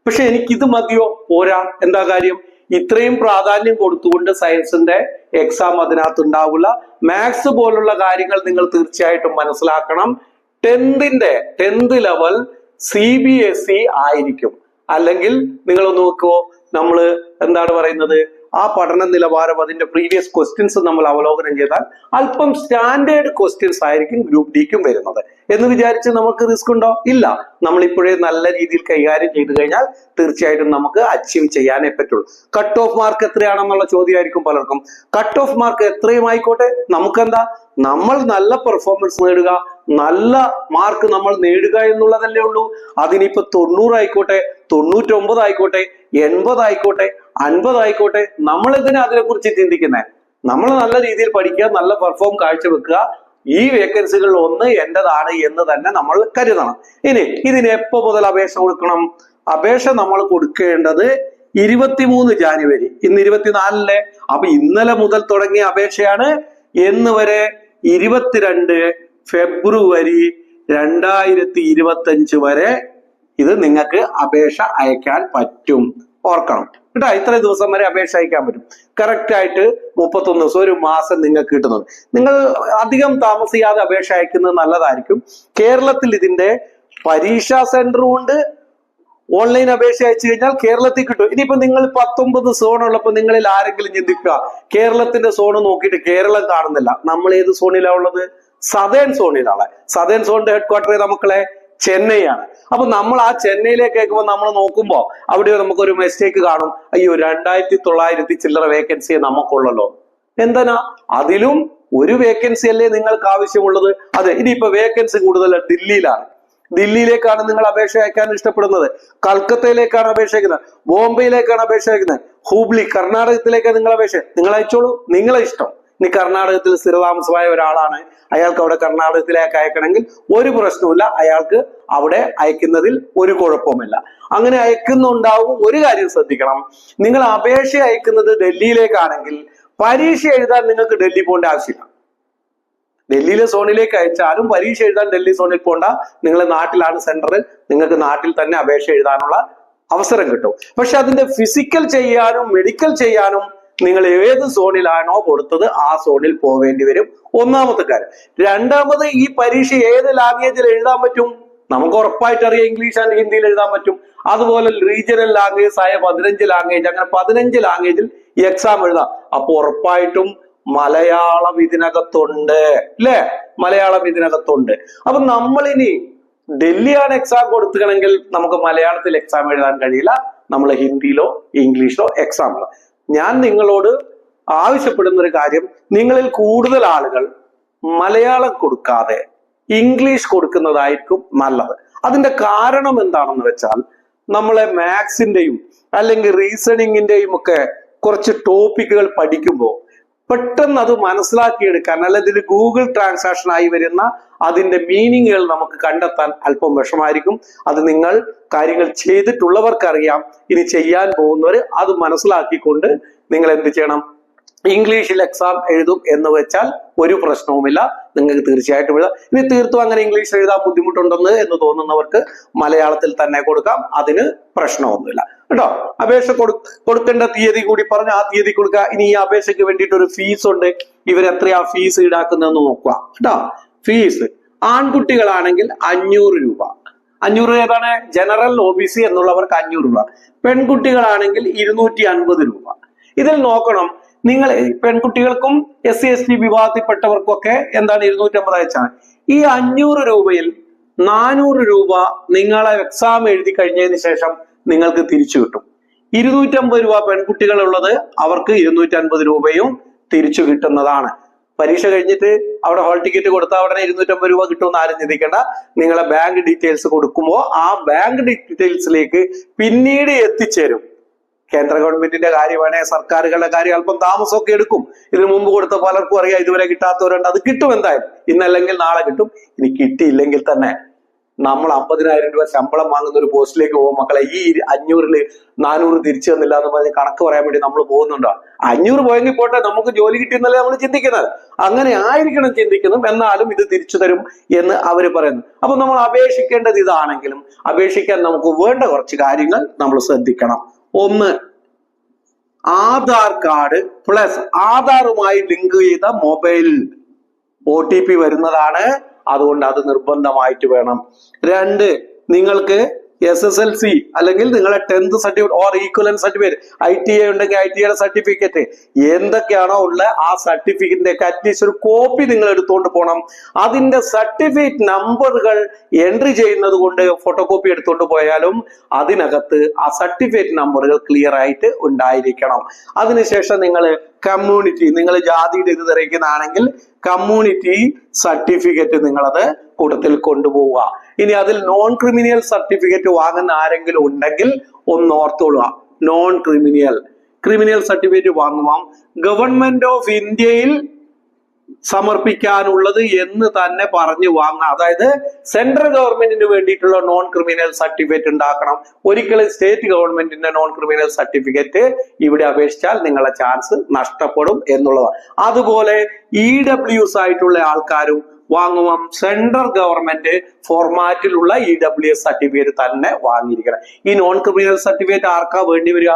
Speaker 1: പക്ഷെ എനിക്കിത് മതിയോ? പോരാ. എന്താ കാര്യം? ഇത്രയും പ്രാധാന്യം കൊടുത്തുകൊണ്ട് സയൻസിന്റെ എക്സാം അതിനകത്ത് ഉണ്ടാവില്ല മാത്സ് പോലുള്ള കാര്യങ്ങൾ നിങ്ങൾ തീർച്ചയായിട്ടും മനസ്സിലാക്കണം. ടെൻത്തിന്റെ tenth level C B S E ആയിരിക്കും. അല്ലെങ്കിൽ നിങ്ങൾ നോക്കുവോ? നമ്മൾ എന്താണ് പറയുന്നത്? ആ പഠന നിലവാരം അതിന്റെ പ്രീവിയസ് ക്വസ്റ്റ്യൻസ് നമ്മൾ അവലോകനം ചെയ്താൽ അല്പം സ്റ്റാൻഡേർഡ് ക്വസ്റ്റ്യൻസ് ആയിരിക്കും ഗ്രൂപ്പ് ഡിക്കും വരുന്നത്. എന്ന് വിചാരിച്ച് നമുക്ക് റിസ്ക് ഉണ്ടോ? ഇല്ല. നമ്മൾ ഇപ്പോഴേ നല്ല രീതിയിൽ കൈകാര്യം ചെയ്തു കഴിഞ്ഞാൽ തീർച്ചയായിട്ടും നമുക്ക് അച്ചീവ് ചെയ്യാനേ പറ്റുള്ളൂ. കട്ട് ഓഫ് മാർക്ക് എത്രയാണെന്നുള്ള ചോദ്യമായിരിക്കും പലർക്കും. കട്ട് ഓഫ് മാർക്ക് എത്രയും ആയിക്കോട്ടെ നമുക്കെന്താ? നമ്മൾ നല്ല പെർഫോമൻസ് നേടുക. നല്ല മാർക്ക് നമ്മൾ നേടുക എന്നുള്ളതല്ലേ ഉള്ളൂ. അതിനിപ്പോ തൊണ്ണൂറായിക്കോട്ടെ തൊണ്ണൂറ്റൊമ്പത് ആയിക്കോട്ടെ എൺപത് ആയിക്കോട്ടെ അൻപത് ആയിക്കോട്ടെ നമ്മൾ എന്തിനാ അതിനെക്കുറിച്ച് ചിന്തിക്കുന്നത് നമ്മൾ നല്ല രീതിയിൽ പഠിക്കുക നല്ല പെർഫോം കാഴ്ചവെക്കുക ഈ വേക്കൻസികളിൽ ഒന്ന് എന്റേതാണ് എന്ന് തന്നെ നമ്മൾ കരുതണം. ഇനി ഇതിന് എപ്പോ മുതൽ അപേക്ഷ കൊടുക്കണം? അപേക്ഷ നമ്മൾ കൊടുക്കേണ്ടത് ഇരുപത്തിമൂന്ന് ജാനുവരി. ഇന്ന് ഇരുപത്തിനാലിലെ അപ്പൊ ഇന്നലെ മുതൽ തുടങ്ങിയ അപേക്ഷയാണ്. എന്ന് വരെ ഇരുപത്തിരണ്ട് ഫെബ്രുവരി രണ്ടായിരത്തി ഇരുപത്തി അഞ്ച് വരെ ഇത് നിങ്ങൾക്ക് അപേക്ഷ അയക്കാൻ പറ്റും. ഓർക്കണം. കേട്ടോ ഇത്ര ദിവസം വരെ അപേക്ഷ അയക്കാൻ പറ്റും. കറക്റ്റ് ആയിട്ട് മുപ്പത്തൊന്ന് ദിവസം ഒരു മാസം നിങ്ങൾക്ക് കിട്ടുന്നത് നിങ്ങൾ അധികം താമസിയാതെ അപേക്ഷ അയക്കുന്നത് നല്ലതായിരിക്കും. കേരളത്തിൽ ഇതിന്റെ പരീക്ഷാ സെന്ററും ഉണ്ട്. ഓൺലൈൻ അപേക്ഷ അയച്ചു കഴിഞ്ഞാൽ കേരളത്തിൽ കിട്ടും. ഇനിയിപ്പോ നിങ്ങൾ പത്തൊമ്പത് സോൺ ഉള്ളപ്പോൾ നിങ്ങളിൽ ആരെങ്കിലും ചിന്തിക്കുക കേരളത്തിന്റെ സോണ് നോക്കിയിട്ട് കേരളം കാണുന്നില്ല. നമ്മൾ ഏത് സോണിലാണ് ഉള്ളത്? സതേൺ സോണിലാണ് സതേൺ സോണിന്റെ ഹെഡ് ക്വാർട്ടർ നമുക്കളെ ചെന്നൈയാണ്. അപ്പൊ നമ്മൾ ആ ചെന്നൈയിലേക്ക് കേൾക്കുമ്പോൾ നമ്മൾ നോക്കുമ്പോൾ അവിടെ നമുക്കൊരു മിസ്റ്റേക്ക് കാണും. അയ്യോ രണ്ടായിരത്തി തൊള്ളായിരത്തി ചില്ലറ വേക്കൻസിയെ നമുക്കുള്ളല്ലോ. എന്തിനാ? അതിലും ഒരു വേക്കൻസി അല്ലേ നിങ്ങൾക്ക് ആവശ്യമുള്ളത്? അതെ ഇനിയിപ്പോ വേക്കൻസി കൂടുതൽ ദില്ലിയിലാണ്. ദില്ലിയിലേക്കാണ് നിങ്ങൾ അപേക്ഷ അയക്കാൻ ഇഷ്ടപ്പെടുന്നത്. കൽക്കത്തയിലേക്കാണ് അപേക്ഷ അയക്കുന്നത്. ബോംബെയിലേക്കാണ് അപേക്ഷ അയക്കുന്നത്. ഹൂബ്ലി കർണാടകത്തിലേക്ക് നിങ്ങൾ അപേക്ഷ നിങ്ങൾ അയച്ചോളൂ നിങ്ങളെ ഇഷ്ടം. ഇനി കർണാടകത്തിൽ സ്ഥിരതാമസമായ ഒരാളാണ് അയാൾക്ക് അവിടെ കർണാടകത്തിലേക്ക് അയക്കണമെങ്കിൽ ഒരു പ്രശ്നവുമില്ല. അയാൾക്ക് അവിടെ അയക്കുന്നതിൽ ഒരു കുഴപ്പവുമില്ല. അങ്ങനെ അയക്കുന്നുണ്ടാവും. ഒരു കാര്യം ശ്രദ്ധിക്കണം. നിങ്ങൾ അപേക്ഷ അയക്കുന്നത് ഡൽഹിയിലേക്കാണെങ്കിൽ പരീക്ഷ എഴുതാൻ നിങ്ങൾക്ക് ഡൽഹി പോകേണ്ട ആവശ്യമില്ല. ഡൽഹിയിലെ സോണിലേക്ക് അയച്ചാലും പരീക്ഷ എഴുതാൻ ഡൽഹി സോണിൽ പോണ്ട നിങ്ങളെ നാട്ടിലാണ് സെന്റർ. നിങ്ങൾക്ക് നാട്ടിൽ തന്നെ അപേക്ഷ എഴുതാനുള്ള അവസരം കിട്ടും. പക്ഷെ അതിന്റെ ഫിസിക്കൽ ചെയ്യാനും മെഡിക്കൽ ചെയ്യാനും നിങ്ങൾ ഏത് സോണിലാണോ കൊടുത്തത് ആ സോണിൽ പോവേണ്ടി വരും. ഒന്നാമത്തെ കാര്യം. രണ്ടാമത് ഈ പരീക്ഷ ഏത് ലാംഗ്വേജിൽ എഴുതാൻ പറ്റും? നമുക്ക് ഉറപ്പായിട്ട് അറിയാം ഇംഗ്ലീഷ് ആൻഡ് ഹിന്ദിയിൽ എഴുതാൻ പറ്റും. അതുപോലെ റീജിയണൽ ലാംഗ്വേജ് ആയ പതിനഞ്ച് ലാംഗ്വേജ് അങ്ങനെ പതിനഞ്ച് ലാംഗ്വേജിൽ എക്സാം എഴുതാം. അപ്പൊ ഉറപ്പായിട്ടും മലയാളം ഇതിനകത്തുണ്ട്. അല്ലേ മലയാളം ഇതിനകത്തുണ്ട്. അപ്പൊ നമ്മളിനി ഡൽഹിയാണ് എക്സാം കൊടുത്തുകണമെങ്കിൽ നമുക്ക് മലയാളത്തിൽ എക്സാം എഴുതാൻ കഴിയില്ല. നമ്മൾ ഹിന്ദിയിലോ ഇംഗ്ലീഷിലോ എക്സാം എഴുതാം. ഞാൻ നിങ്ങളോട് ആവശ്യപ്പെടുന്ന ഒരു കാര്യം നിങ്ങളിൽ കൂടുതൽ ആളുകൾ മലയാളം കൊടുക്കാതെ ഇംഗ്ലീഷ് കൊടുക്കുന്നതായിരിക്കും നല്ലത്. അതിന്റെ കാരണം എന്താണെന്ന് വെച്ചാൽ നമ്മളെ മാത്സിന്റെയും അല്ലെങ്കിൽ റീസണിങ്ങിന്റെയും ഒക്കെ കുറച്ച് ടോപ്പിക്കുകൾ പഠിക്കുമ്പോൾ പെട്ടെന്ന് അത് മനസ്സിലാക്കിയെടുക്കാൻ അല്ലെങ്കിൽ ഗൂഗിൾ ട്രാൻസാക്ഷൻ ആയി വരുന്ന അതിന്റെ മീനിങ്ങുകൾ നമുക്ക് കണ്ടെത്താൻ അല്പം വിഷമായിരിക്കും അത് നിങ്ങൾ കാര്യങ്ങൾ ചെയ്തിട്ടുള്ളവർക്കറിയാം. ഇനി ചെയ്യാൻ പോകുന്നവർ അത് മനസ്സിലാക്കിക്കൊണ്ട് നിങ്ങൾ എന്ത് ചെയ്യണം? ഇംഗ്ലീഷിൽ എക്സാം എഴുതും എന്ന് വെച്ചാൽ ഒരു പ്രശ്നവുമില്ല. നിങ്ങൾക്ക് തീർച്ചയായിട്ടും എഴുതാം. ഇനി തീർത്തും അങ്ങനെ ഇംഗ്ലീഷിൽ എഴുതാൻ ബുദ്ധിമുട്ടുണ്ടെന്ന് എന്ന് തോന്നുന്നവർക്ക് മലയാളത്തിൽ തന്നെ കൊടുക്കാം. അതിന് പ്രശ്നമൊന്നുമില്ല. കേട്ടോ? അപേക്ഷ കൊടു കൊടുക്കേണ്ട തീയതി കൂടി പറഞ്ഞ് ആ തീയതി കൊടുക്കുക. ഇനി ഈ അപേക്ഷയ്ക്ക് വേണ്ടിയിട്ട് ഒരു ഫീസ് ഉണ്ട്. ഇവരെത്രയാ ഫീസ് ഈടാക്കുന്നതെന്ന് നോക്കുക. കേട്ടോ? ഫീസ് ആൺകുട്ടികളാണെങ്കിൽ അഞ്ഞൂറ് രൂപ. അഞ്ഞൂറ് ഏതാണ്? ജനറൽ ഒ ബി സി എന്നുള്ളവർക്ക് അഞ്ഞൂറ് രൂപ. പെൺകുട്ടികളാണെങ്കിൽ ഇരുന്നൂറ്റി അൻപത് രൂപ. ഇതിൽ നോക്കണം നിങ്ങൾ പെൺകുട്ടികൾക്കും എസ് സി എസ് ടി വിഭാഗത്തിൽപ്പെട്ടവർക്കൊക്കെ എന്താണ് ഇരുന്നൂറ്റമ്പത് അയച്ചാണ് ഈ അഞ്ഞൂറ് രൂപയിൽ നാനൂറ് രൂപ നിങ്ങളെ എക്സാം എഴുതി കഴിഞ്ഞതിന് ശേഷം നിങ്ങൾക്ക് തിരിച്ചു കിട്ടും. ഇരുന്നൂറ്റമ്പത് രൂപ പെൺകുട്ടികളുള്ളത് അവർക്ക് ഇരുന്നൂറ്റൻപത് രൂപയും തിരിച്ചു കിട്ടുന്നതാണ്. പരീക്ഷ കഴിഞ്ഞിട്ട് അവിടെ ഹോൾ ടിക്കറ്റ് കൊടുത്താൽ ഉടനെ ഇരുന്നൂറ്റമ്പത് രൂപ കിട്ടുമെന്ന് ആരും ചിന്തിക്കേണ്ട. നിങ്ങളെ ബാങ്ക് ഡീറ്റെയിൽസ് കൊടുക്കുമ്പോൾ ആ ബാങ്ക് ഡീറ്റെയിൽസിലേക്ക് പിന്നീട് എത്തിച്ചേരും. കേന്ദ്ര ഗവൺമെന്റിന്റെ കാര്യമാണ് സർക്കാരുകളുടെ കാര്യം അല്പം താമസമൊക്കെ എടുക്കും. ഇതിനു മുമ്പ് കൊടുത്ത പലർക്കും അറിയാം ഇതുവരെ കിട്ടാത്തവരുണ്ട്. അത് കിട്ടും എന്തായാലും. ഇന്നല്ലെങ്കിൽ നാളെ കിട്ടും. ഇനി കിട്ടിയില്ലെങ്കിൽ തന്നെ നമ്മൾ അമ്പതിനായിരം രൂപ ശമ്പളം വാങ്ങുന്ന ഒരു പോസ്റ്റിലേക്ക് പോകും. മക്കളെ ഈ അഞ്ഞൂറിൽ നാനൂറ് തിരിച്ചു തന്നില്ല എന്ന് പറഞ്ഞ കണക്ക് പറയാൻ വേണ്ടി നമ്മൾ പോകുന്നുണ്ടോ? അഞ്ഞൂറ് പോയെങ്കിൽ പോട്ടെ നമുക്ക് ജോലി കിട്ടിയെന്നല്ലേ നമ്മൾ ചിന്തിക്കുന്നത്. അങ്ങനെ ആയിരിക്കണം ചിന്തിക്കുന്നു എന്നാലും ഇത് തിരിച്ചു തരും എന്ന് അവർ പറയുന്നു. അപ്പൊ നമ്മൾ അപേക്ഷിക്കേണ്ടത് ഇതാണെങ്കിലും അപേക്ഷിക്കാൻ നമുക്ക് വേണ്ട കുറച്ച് കാര്യങ്ങൾ നമ്മൾ ശ്രദ്ധിക്കണം. ഒന്ന്. ആധാർ കാർഡ് പ്ലസ് ആധാറുമായി ലിങ്ക് ചെയ്ത മൊബൈൽ ഒ ടി പി വരുന്നതാണ്. അതുകൊണ്ട് അത് നിർബന്ധമായിട്ട് വേണം. രണ്ട് നിങ്ങൾക്ക് എസ് എസ് എൽ സി അല്ലെങ്കിൽ നിങ്ങളെ tenth certificate or equivalent certificate I T I ഉണ്ടെങ്കിൽ ഐ ടി ഐയുടെ സർട്ടിഫിക്കറ്റ് എന്തൊക്കെയാണോ ഉള്ള ആ സർട്ടിഫിക്കറ്റിന്റെ ഒക്കെ അറ്റ്ലീസ്റ്റ് ഒരു കോപ്പി നിങ്ങൾ എടുത്തുകൊണ്ട് പോകണം അതിന്റെ സർട്ടിഫിക്കറ്റ് നമ്പറുകൾ എൻട്രി ചെയ്യുന്നത് കൊണ്ട് ഫോട്ടോ കോപ്പി എടുത്തുകൊണ്ട് പോയാലും അതിനകത്ത് ആ സർട്ടിഫിക്കറ്റ് നമ്പറുകൾ ക്ലിയർ ആയിട്ട് ഉണ്ടായിരിക്കണം. അതിനുശേഷം നിങ്ങൾ കമ്മ്യൂണിറ്റി നിങ്ങൾ ജാതിയുടെ ഇത് തെരയിക്കുന്നതാണെങ്കിൽ കമ്മ്യൂണിറ്റി സർട്ടിഫിക്കറ്റ് നിങ്ങളത് കൂട്ടത്തിൽ കൊണ്ടുപോവുക. ഇനി അതിൽ നോൺ ക്രിമിനിയൽ സർട്ടിഫിക്കറ്റ് വാങ്ങുന്ന ആരെങ്കിലും ഉണ്ടെങ്കിൽ ഒന്ന് ഓർത്തോളുക. നോൺ ക്രിമിനിയൽ ക്രിമിനൽ സർട്ടിഫിക്കറ്റ് വാങ്ങുവാം ഗവൺമെന്റ് ഓഫ് ഇന്ത്യയിൽ സമർപ്പിക്കാനുള്ളത് എന്ന് തന്നെ പറഞ്ഞു വാങ്ങുക അതായത് സെൻട്രൽ ഗവൺമെന്റിന് വേണ്ടിയിട്ടുള്ള നോൺ ക്രിമിനൽ സർട്ടിഫിക്കറ്റ് ഉണ്ടാക്കണം. ഒരിക്കലും സ്റ്റേറ്റ് ഗവൺമെന്റിന്റെ നോൺ ക്രിമിനൽ സർട്ടിഫിക്കറ്റ് ഇവിടെ അപേക്ഷിച്ചാൽ നിങ്ങളെ ചാൻസ് നഷ്ടപ്പെടും എന്നുള്ളതാണ്. അതുപോലെ ഇ ഡബ്ല്യുസ് ആയിട്ടുള്ള ആൾക്കാരും വാങ്ങുവാം സെൻട്രൽ ഗവൺമെന്റ് ഫോർമാറ്റിലുള്ള ഇ ഡബ്ല്യു എസ് സർട്ടിഫിക്കറ്റ് തന്നെ വാങ്ങിയിരിക്കണം. ഈ നോൺ ക്രിമിനൽ സർട്ടിഫിക്കറ്റ് ആർക്കാ വേണ്ടി വരിക?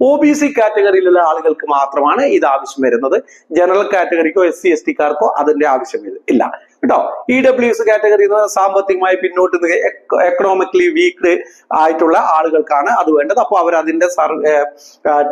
Speaker 1: ഒ ബി സി കാറ്റഗറിയിലുള്ള ആളുകൾക്ക് മാത്രമാണ് ഇത് ആവശ്യം വരുന്നത്. ജനറൽ കാറ്റഗറിക്കോ എസ് സി എസ് ടിക്കാർക്കോ അതിന്റെ ആവശ്യം ഇല്ല. കേട്ടോ. ഇ ഡബ്ല്യു എസ് കാറ്റഗറി സാമ്പത്തികമായി പിന്നോട്ട് എക്കണോമിക്കലി വീക്ക്ഡ് ആയിട്ടുള്ള ആളുകൾക്കാണ് അത് വേണ്ടത്. അപ്പോൾ അവർ അതിന്റെ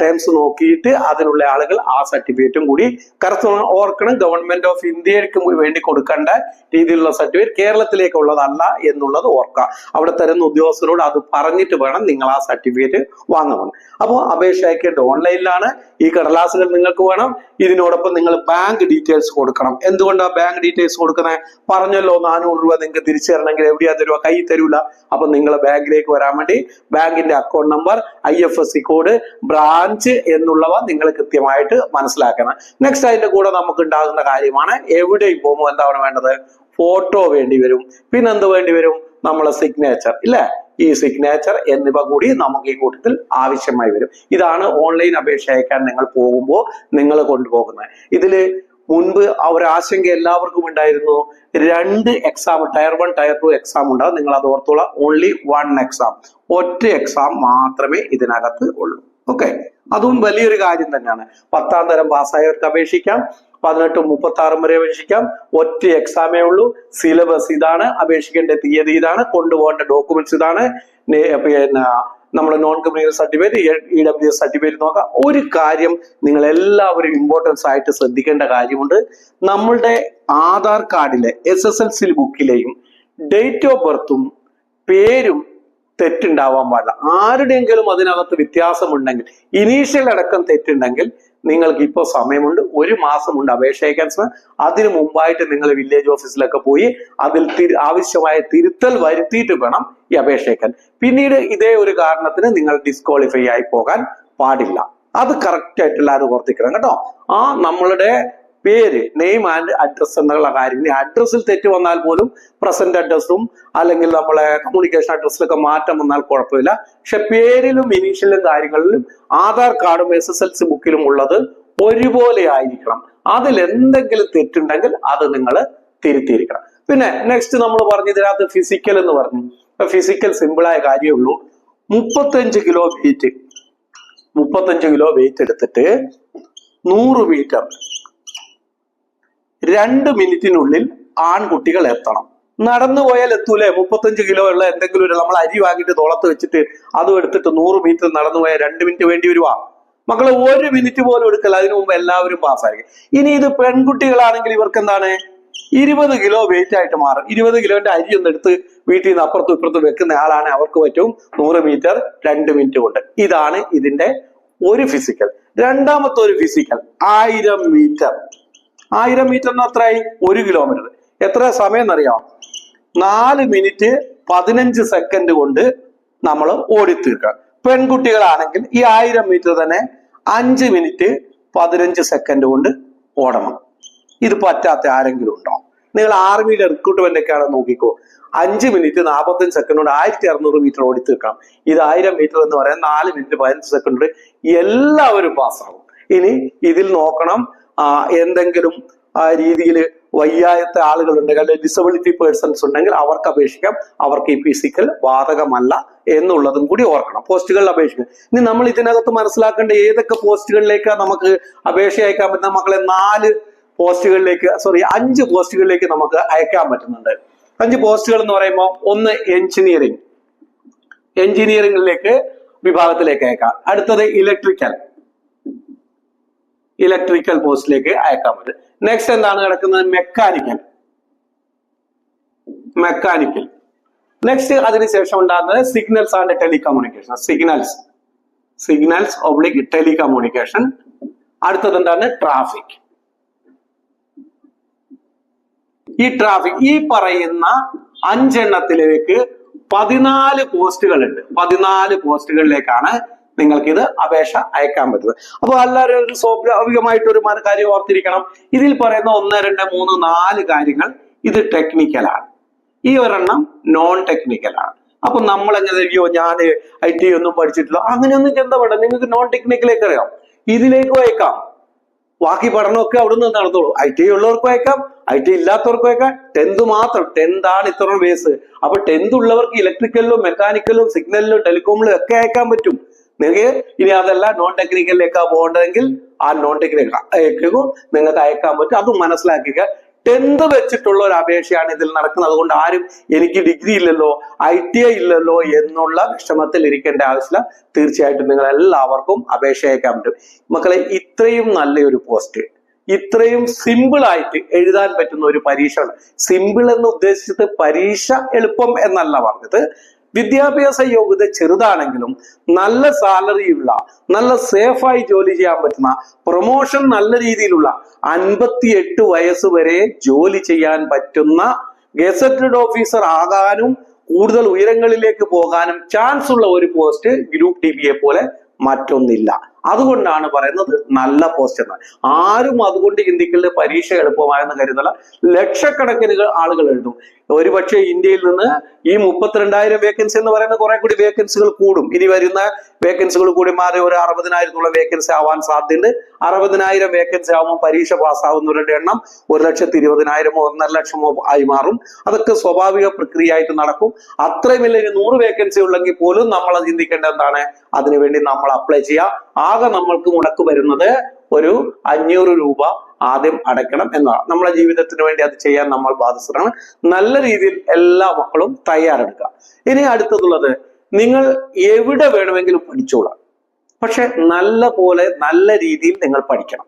Speaker 1: ടേംസ് നോക്കിയിട്ട് അതിനുള്ള ആളുകൾ ആ സർട്ടിഫിക്കറ്റും കൂടി കറക്റ്റ് ഓർക്കണം. ഗവൺമെന്റ് ഓഫ് ഇന്ത്യയ്ക്ക് വേണ്ടി കൊടുക്കേണ്ട രീതിയിലുള്ള സർട്ടിഫിക്കറ്റ് കേരളത്തിലേക്കുള്ളതല്ല എന്നുള്ളത് ഓർക്കുക. അവിടെ തരുന്ന ഉദ്യോഗസ്ഥരോട് അത് പറഞ്ഞിട്ട് വേണം നിങ്ങൾ ആ സർട്ടിഫിക്കറ്റ് വാങ്ങണം അപ്പോൾ അപേക്ഷ അയക്കേണ്ടത് ഓൺലൈനിലാണ്. ഈ കടലാസുകൾ നിങ്ങൾക്ക് വേണം. ഇതിനോടൊപ്പം നിങ്ങൾ ബാങ്ക് ഡീറ്റെയിൽസ് കൊടുക്കണം. എന്തുകൊണ്ടാണ് ബാങ്ക് ഡീറ്റെയിൽസ് കൊടുക്കുന്നത് പറഞ്ഞല്ലോ നാനൂറ് രൂപ നിങ്ങൾക്ക് തിരിച്ചു തരണമെങ്കിൽ എവിടെയാ തരുക? കൈ തരൂല. അപ്പൊ നിങ്ങൾ ബാങ്കിലേക്ക് വരാൻ വേണ്ടി ബാങ്കിന്റെ account number I F S C code branch എന്നുള്ളവ നിങ്ങൾ കൃത്യമായിട്ട് മനസ്സിലാക്കണം. നെക്സ്റ്റ് അതിന്റെ കൂടെ നമുക്ക് ഉണ്ടാകുന്ന കാര്യമാണ് എവിടെയും പോകുമ്പോൾ എന്താണ് വേണ്ടത്? ഫോട്ടോ വേണ്ടി വരും. പിന്നെന്ത് വേണ്ടി വരും? നമ്മളെ സിഗ്നേച്ചർ ഇല്ലേ? ഈ സിഗ്നേച്ചർ എന്നിവ കൂടി നമുക്ക് ഈ കൂട്ടത്തിൽ ആവശ്യമായി വരും. ഇതാണ് ഓൺലൈൻ അപേക്ഷ അയക്കാൻ നിങ്ങൾ പോകുമ്പോൾ നിങ്ങൾ കൊണ്ടുപോകുന്നത്. ഇതിൽ മുൻപ് ആ ഒരു ആശങ്ക എല്ലാവർക്കും ഉണ്ടായിരുന്നു. രണ്ട് exam tier one tier two exam ഉണ്ടാവും. നിങ്ങൾ അത് ഓർത്തോളാം. ഓൺലി വൺ എക്സാം ഒറ്റ എക്സാം മാത്രമേ ഇതിനകത്ത് ഉള്ളൂ. ഓക്കെ അതും വലിയൊരു കാര്യം തന്നെയാണ്. പത്താം തരം പാസ്സായവർക്ക് അപേക്ഷിക്കാം. പതിനെട്ടും മുപ്പത്തി ആറും വരെ അപേക്ഷിക്കാം. ഒറ്റ എക്സാമേ ഉള്ളൂ. സിലബസ് ഇതാണ്. അപേക്ഷിക്കേണ്ട തീയതി ഇതാണ്. കൊണ്ടുപോകേണ്ട ഡോക്യുമെന്റ്സ് ഇതാണ്. പിന്നെ നമ്മൾ non criminal certificate E W S certificate നോക്കാം. ഒരു കാര്യം നിങ്ങൾ എല്ലാവരും ഇമ്പോർട്ടൻസ് ആയിട്ട് ശ്രദ്ധിക്കേണ്ട കാര്യമുണ്ട്. നമ്മളുടെ ആധാർ കാർഡിലെ എസ് എസ് എൽ സി ബുക്കിലെയും ഡേറ്റ് ഓഫ് ബർത്തും പേരും തെറ്റുണ്ടാവാൻ പാടില്ല. ആരുടെയെങ്കിലും അതിനകത്ത് വ്യത്യാസമുണ്ടെങ്കിൽ ഇനീഷ്യൽ അടക്കം തെറ്റുണ്ടെങ്കിൽ നിങ്ങൾക്ക് ഇപ്പോൾ സമയമുണ്ട്. ഒരു മാസമുണ്ട് അപേക്ഷ അയക്കാൻ സമയം. അതിനു മുമ്പായിട്ട് നിങ്ങൾ വില്ലേജ് ഓഫീസിലൊക്കെ പോയി അതിൽ ആവശ്യമായ തിരുത്തൽ വരുത്തിയിട്ട് വേണം ഈ അപേക്ഷ അയക്കാൻ പിന്നീട് ഇതേ ഒരു കാരണത്തിന് നിങ്ങൾ ഡിസ്ക്വാളിഫൈ ആയി പോകാൻ പാടില്ല. അത് കറക്റ്റ് ആയിട്ട് എല്ലാവരും ഓർത്തിക്കണം കേട്ടോ. ആ നമ്മളുടെ പേര് നെയിം ആൻഡ് അഡ്രസ് എന്നുള്ള കാര്യം. അഡ്രസ്സിൽ തെറ്റ് വന്നാൽ പോലും പ്രസന്റ് അഡ്രസ്സും അല്ലെങ്കിൽ നമ്മളെ കമ്മ്യൂണിക്കേഷൻ അഡ്രസ്സിലൊക്കെ മാറ്റം വന്നാൽ കുഴപ്പമില്ല. പക്ഷെ പേരിലും ഇനീഷ്യലും കാര്യങ്ങളിലും ആധാർ കാർഡും എസ് എസ് എൽ സി ബുക്കിലും ഉള്ളത് ഒരുപോലെ ആയിരിക്കണം. അതിൽ എന്തെങ്കിലും തെറ്റുണ്ടെങ്കിൽ അത് നിങ്ങൾ തിരുത്തിയിരിക്കണം. പിന്നെ നെക്സ്റ്റ് നമ്മൾ പറഞ്ഞു ഇതിനകത്ത് ഫിസിക്കൽ എന്ന് പറഞ്ഞു. ഫിസിക്കൽ സിമ്പിളായ കാര്യമേ ഉള്ളൂ. മുപ്പത്തഞ്ച് കിലോ വെയിറ്റ് മുപ്പത്തഞ്ച് കിലോ വെയിറ്റ് എടുത്തിട്ട് നൂറ് മീറ്റർ രണ്ട് മിനിറ്റിനുള്ളിൽ ആൺകുട്ടികൾ എത്തണം. നടന്നു പോയാൽ എത്തൂലേ? മുപ്പത്തഞ്ച് കിലോ ഉള്ള എന്തെങ്കിലും ഒരു നമ്മൾ അരി വാങ്ങിയിട്ട് തോളത്ത് വെച്ചിട്ട് അതും എടുത്തിട്ട് നൂറ് മീറ്റർ നടന്നു പോയാൽ രണ്ട് മിനിറ്റ് വേണ്ടി വരുവാ. മക്കളെ ഒരു മിനിറ്റ് പോലും എടുക്കല അതിനു മുമ്പ് എല്ലാവരും പാസ്സായിരിക്കും ഇനി ഇത് പെൺകുട്ടികളാണെങ്കിൽ ഇവർക്ക് എന്താണ്? ഇരുപത് കിലോ വെയിറ്റ് ആയിട്ട് മാറും. ഇരുപത് കിലോന്റെ അരി ഒന്ന് എടുത്ത് വീട്ടിൽ നിന്ന് അപ്പുറത്തും ഇപ്പുറത്തും വെക്കുന്ന ആളാണ് അവർക്ക് പറ്റും നൂറ് മീറ്റർ രണ്ട് മിനിറ്റ് കൊണ്ട്. ഇതാണ് ഇതിന്റെ ഒരു ഫിസിക്കൽ രണ്ടാമത്തെ ഒരു ഫിസിക്കൽ ആയിരം മീറ്റർ ആയിരം മീറ്റർ എത്രയായി ഒരു കിലോമീറ്റർ എത്ര സമയം എന്നറിയാം നാല് മിനിറ്റ് പതിനഞ്ച് സെക്കൻഡ് കൊണ്ട് നമ്മൾ ഓടിത്തീർക്കുക പെൺകുട്ടികളാണെങ്കിൽ ഈ ആയിരം മീറ്റർ തന്നെ അഞ്ച് മിനിറ്റ് പതിനഞ്ച് സെക്കൻഡ് കൊണ്ട് ഓടണം. ഇത് പറ്റാത്ത ആരെങ്കിലും ഉണ്ടോ? നിങ്ങൾ ആർമിയിലെ റിക്രൂട്ട്മെന്റ് ഒക്കെയാണ് നോക്കിക്കോ. അഞ്ച് മിനിറ്റ് നാൽപ്പത്തഞ്ച് സെക്കൻഡ് കൊണ്ട് ആയിരത്തി അറുന്നൂറ് മീറ്റർ ഓടി തീർക്കാം ഇത് ആയിരം മീറ്റർ എന്ന് പറയാൻ നാല് മിനിറ്റ് പതിനഞ്ച് സെക്കൻഡ് എല്ലാവരും പാസ്സാവും ഇനി ഇതിൽ നോക്കണം. എന്തെങ്കിലും ആ രീതിയിൽ വയ്യായത്തെ ആളുകളുണ്ടെങ്കിൽ അല്ലെങ്കിൽ ഡിസബിലിറ്റി പേഴ്സൺസ് ഉണ്ടെങ്കിൽ അവർക്ക് അപേക്ഷിക്കാം. അവർക്ക് ഈ ഫിസിക്കൽ ബാധകമല്ല എന്നുള്ളതും കൂടി ഓർക്കണം. പോസ്റ്റുകളിൽ അപേക്ഷിക്കാം. ഇനി നമ്മൾ ഇതിനകത്ത് മനസ്സിലാക്കേണ്ട ഏതൊക്കെ പോസ്റ്റുകളിലേക്കാണ് നമുക്ക് അപേക്ഷ അയക്കാൻ പറ്റുന്ന മക്കളെ നാല് പോസ്റ്റുകളിലേക്ക് സോറി അഞ്ച് പോസ്റ്റുകളിലേക്ക് നമുക്ക് അയക്കാൻ പറ്റുന്നുണ്ട്. അഞ്ച് പോസ്റ്റുകൾ എന്ന് പറയുമ്പോൾ ഒന്ന് എഞ്ചിനീയറിംഗ്. എഞ്ചിനീയറിംഗിലേക്ക് വിഭാഗത്തിലേക്ക് അയക്കാം. അടുത്തത് ഇലക്ട്രിക്കൽ. ഇലക്ട്രിക്കൽ പോസ്റ്റിലേക്ക് അയക്കാൻ പറ്റും. നെക്സ്റ്റ് എന്താണ് കിടക്കുന്നത്? മെക്കാനിക്കൽ മെക്കാനിക്കൽ നെക്സ്റ്റ് അതിനുശേഷം ഉണ്ടാകുന്നത് signals and telecommunication signals signals oblique telecommunication അടുത്തത് എന്താണ്? ട്രാഫിക് ഈ ട്രാഫിക് ഈ പറയുന്ന അഞ്ചെണ്ണത്തിലേക്ക് പതിനാല് പോസ്റ്റുകൾ ഉണ്ട് പതിനാല് പോസ്റ്റുകളിലേക്കാണ് നിങ്ങൾക്ക് ഇത് അപേക്ഷ അയക്കാൻ പറ്റുന്നത്. അപ്പോൾ എല്ലാവരും ഒരു സ്വാഭാവികമായിട്ട് ഒരു മന- കാര്യം ഓർത്തിരിക്കണം. ഇതിൽ പറയുന്ന ഒന്ന് രണ്ട് മൂന്ന് നാല് കാര്യങ്ങൾ ഇത് ടെക്നിക്കലാണ് ഈ ഒരെണ്ണം നോൺ ടെക്നിക്കലാണ് അപ്പൊ നമ്മൾ എങ്ങനെ അയ്യോ ഞാൻ ഐ ടി ഒന്നും പഠിച്ചിട്ടില്ല. അങ്ങനെയൊന്നും ചിന്ത വേണ്ട. നിങ്ങൾക്ക് നോൺ ടെക്നിക്കലേക്ക് അറിയാം. ഇതിലേക്ക് അയക്കാം. ബാക്കി പഠനമൊക്കെ അവിടെ നിന്ന് നടന്നോളൂ. ഐ ടി ഉള്ളവർക്ക് അയക്കാം. ഐ ടി ഇല്ലാത്തവർക്ക് അയക്കാം. ടെൻത്ത് മാത്രം. ടെൻത്ത് ആണ് ഇത്ര ബേസ് അപ്പൊ ടെൻത്ത് ഉള്ളവർക്ക് ഇലക്ട്രിക്കലിലും മെക്കാനിക്കലിലും സിഗ്നലിലും ടെലികോമിലും ഒക്കെ അയക്കാൻ പറ്റും. നിങ്ങൾക്ക് ഇനി അതല്ല നോൺ ടെക്നിക്കലിലേക്കാ പോകേണ്ടതെങ്കിൽ ആ നോൺ ടെക്നിക്കൽ നിങ്ങൾക്ക് അയക്കാൻ പറ്റും. അത് മനസ്സിലാക്കുക ടെൻത്ത് വെച്ചിട്ടുള്ള ഒരു അപേക്ഷയാണ് ഇതിൽ നടക്കുന്നത്. അതുകൊണ്ട് ആരും എനിക്ക് ഡിഗ്രി ഇല്ലല്ലോ ഐ ടി ഐ ഇല്ലല്ലോ എന്നുള്ള വിഷമത്തിൽ ഇരിക്കേണ്ട ആവശ്യമില്ല. തീർച്ചയായിട്ടും നിങ്ങൾ എല്ലാവർക്കും അപേക്ഷ അയക്കാൻ പറ്റും. മക്കളെ ഇത്രയും നല്ലൊരു പോസ്റ്റ് ഇത്രയും സിമ്പിൾ ആയിട്ട് എഴുതാൻ പറ്റുന്ന ഒരു പരീക്ഷയാണ്. സിമ്പിൾ എന്ന് ഉദ്ദേശിച്ചത് പരീക്ഷ എളുപ്പം എന്നല്ല പറഞ്ഞത്. വിദ്യാഭ്യാസ യോഗ്യത ചെറുതാണെങ്കിലും നല്ല സാലറിയുള്ള നല്ല സേഫായി ജോലി ചെയ്യാൻ പറ്റുന്ന പ്രൊമോഷൻ നല്ല രീതിയിലുള്ള അൻപത്തി എട്ട് വയസ്സ് വരെ ജോലി ചെയ്യാൻ പറ്റുന്ന ഗസറ്റഡ് ഓഫീസർ ആകാനും കൂടുതൽ ഉയരങ്ങളിലേക്ക് പോകാനും ചാൻസ് ഉള്ള ഒരു പോസ്റ്റ് ഗ്രൂപ്പ് ഡി പോലെ മറ്റൊന്നില്ല. അതുകൊണ്ടാണ് പറയുന്നത് നല്ല പോസ്റ്റ് എന്ന്. ആരും അതുകൊണ്ട് ചിന്തിക്കൽ പരീക്ഷ എളുപ്പമായെന്ന് കരുതല. ലക്ഷക്കണക്കിന് ആളുകൾ എഴുതും. ഒരുപക്ഷെ ഇന്ത്യയിൽ നിന്ന് ഈ മുപ്പത്തിരണ്ടായിരം വേക്കൻസി എന്ന് പറയുന്ന കുറെ കൂടി വേക്കൻസികൾ കൂടും. ഇനി വരുന്ന വേക്കൻസികൾ കൂടി മാറി ഒരു അറുപതിനായിരത്തോളം വേക്കൻസി ആവാൻ സാധ്യതയുണ്ട്. അറുപതിനായിരം വേക്കൻസി ആവുമ്പോൾ പരീക്ഷ പാസ്സാവുന്നവരുടെ എണ്ണം ഒരു ലക്ഷത്തി ഇരുപതിനായിരമോ ഒന്നര ലക്ഷമോ ആയി മാറും. അതൊക്കെ സ്വാഭാവിക പ്രക്രിയ ആയിട്ട് നടക്കും. അത്രയും വലിയ നൂറ് വേക്കൻസി ഉള്ളെങ്കിൽ പോലും നമ്മൾ ചിന്തിക്കേണ്ട എന്താണ്? അതിനുവേണ്ടി നമ്മൾ അപ്ലൈ ചെയ്യുക. ആകെ നമ്മൾക്ക് മുടക്ക് വരുന്നത് ഒരു അഞ്ഞൂറ് രൂപ ആദ്യം അടയ്ക്കണം എന്നതാണ്. നമ്മളെ ജീവിതത്തിന് വേണ്ടി അത് ചെയ്യാൻ നമ്മൾ ബാധിച്ചതാണ് നല്ല രീതിയിൽ എല്ലാ മക്കളും തയ്യാറെടുക്കുക. ഇനി അടുത്തതുള്ളത് നിങ്ങൾ എവിടെ വേണമെങ്കിലും പഠിച്ചോളാം. പക്ഷെ നല്ല പോലെ നല്ല രീതിയിൽ നിങ്ങൾ പഠിക്കണം.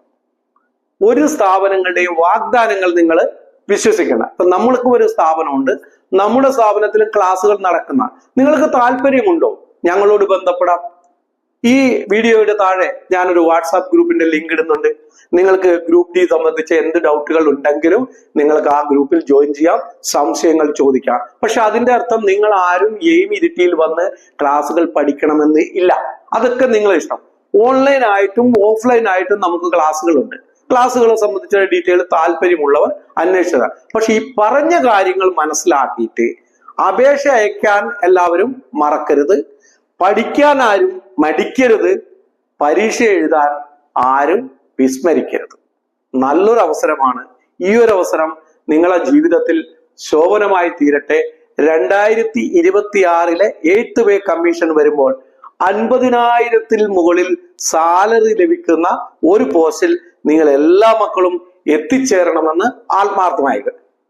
Speaker 1: ഒരു സ്ഥാപനങ്ങളുടെയും വാഗ്ദാനങ്ങൾ നിങ്ങൾ വിശ്വസിക്കണം. ഇപ്പൊ നമ്മൾക്ക് ഒരു സ്ഥാപനമുണ്ട്. നമ്മുടെ സ്ഥാപനത്തിൽ ക്ലാസ്സുകൾ നടക്കുന്ന നിങ്ങൾക്ക് താല്പര്യമുണ്ടോ? ഞങ്ങളോട് ബന്ധപ്പെടാം. ഈ വീഡിയോയുടെ താഴെ ഞാനൊരു വാട്സാപ്പ് ഗ്രൂപ്പിന്റെ ലിങ്ക് ഇടുന്നുണ്ട്. നിങ്ങൾക്ക് ഗ്രൂപ്പ് ഡി സംബന്ധിച്ച് എന്ത് ഡൗട്ടുകൾ ഉണ്ടെങ്കിലും നിങ്ങൾക്ക് ആ ഗ്രൂപ്പിൽ ജോയിൻ ചെയ്യാം. സംശയങ്ങൾ ചോദിക്കാം. പക്ഷെ അതിന്റെ അർത്ഥം നിങ്ങൾ ആരും എയിം ഇരുട്ടിയിൽ വന്ന് ക്ലാസ്സുകൾ പഠിക്കണമെന്ന് ഇല്ല. അതൊക്കെ നിങ്ങളെ ഇഷ്ടം. ഓൺലൈൻ ആയിട്ടും ഓഫ്ലൈൻ ആയിട്ടും നമുക്ക് ക്ലാസ്സുകളുണ്ട്. ക്ലാസ്സുകളെ സംബന്ധിച്ച ഡീറ്റെയിൽ താല്പര്യമുള്ളവർ അന്വേഷിച്ചത് പക്ഷെ ഈ പറഞ്ഞ കാര്യങ്ങൾ മനസ്സിലാക്കിയിട്ട് അപേക്ഷ അയക്കാൻ എല്ലാവരും മറക്കരുത്. പഠിക്കാൻ ആരും മടിക്കരുത്. പരീക്ഷ എഴുതാൻ ആരും വിസ്മരിക്കരുത്. നല്ലൊരു അവസരമാണ് ഈ ഒരു അവസരം നിങ്ങളെ ജീവിതത്തിൽ ശോഭനമായി തീരട്ടെ. രണ്ടായിരത്തി ഇരുപത്തി ആറിലെ എയ്ത്ത് വേ കമ്മീഷൻ വരുമ്പോൾ അൻപതിനായിരത്തിൽ മുകളിൽ സാലറി ലഭിക്കുന്ന ഒരു പോസ്റ്റിൽ നിങ്ങൾ എല്ലാ മക്കളും എത്തിച്ചേരണമെന്ന് ആത്മാർത്ഥമായി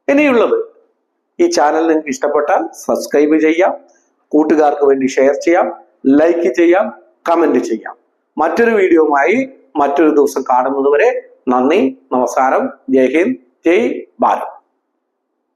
Speaker 1: ഇനിയുള്ളത് ഈ ചാനൽ നിങ്ങൾക്ക് ഇഷ്ടപ്പെട്ടാൽ സബ്സ്ക്രൈബ് ചെയ്യാം. കൂട്ടുകാർക്ക് വേണ്ടി ഷെയർ ചെയ്യാം ലൈക്ക് ചെയ്യാം കമന്റ് ചെയ്യാം. മറ്റൊരു വീഡിയോയുമായി മറ്റൊരു ദിവസം കാണുന്നതുവരെ നന്ദി നമസ്കാരം. ജയ് ഹിന്ദ് ജയ് ഭാരത്.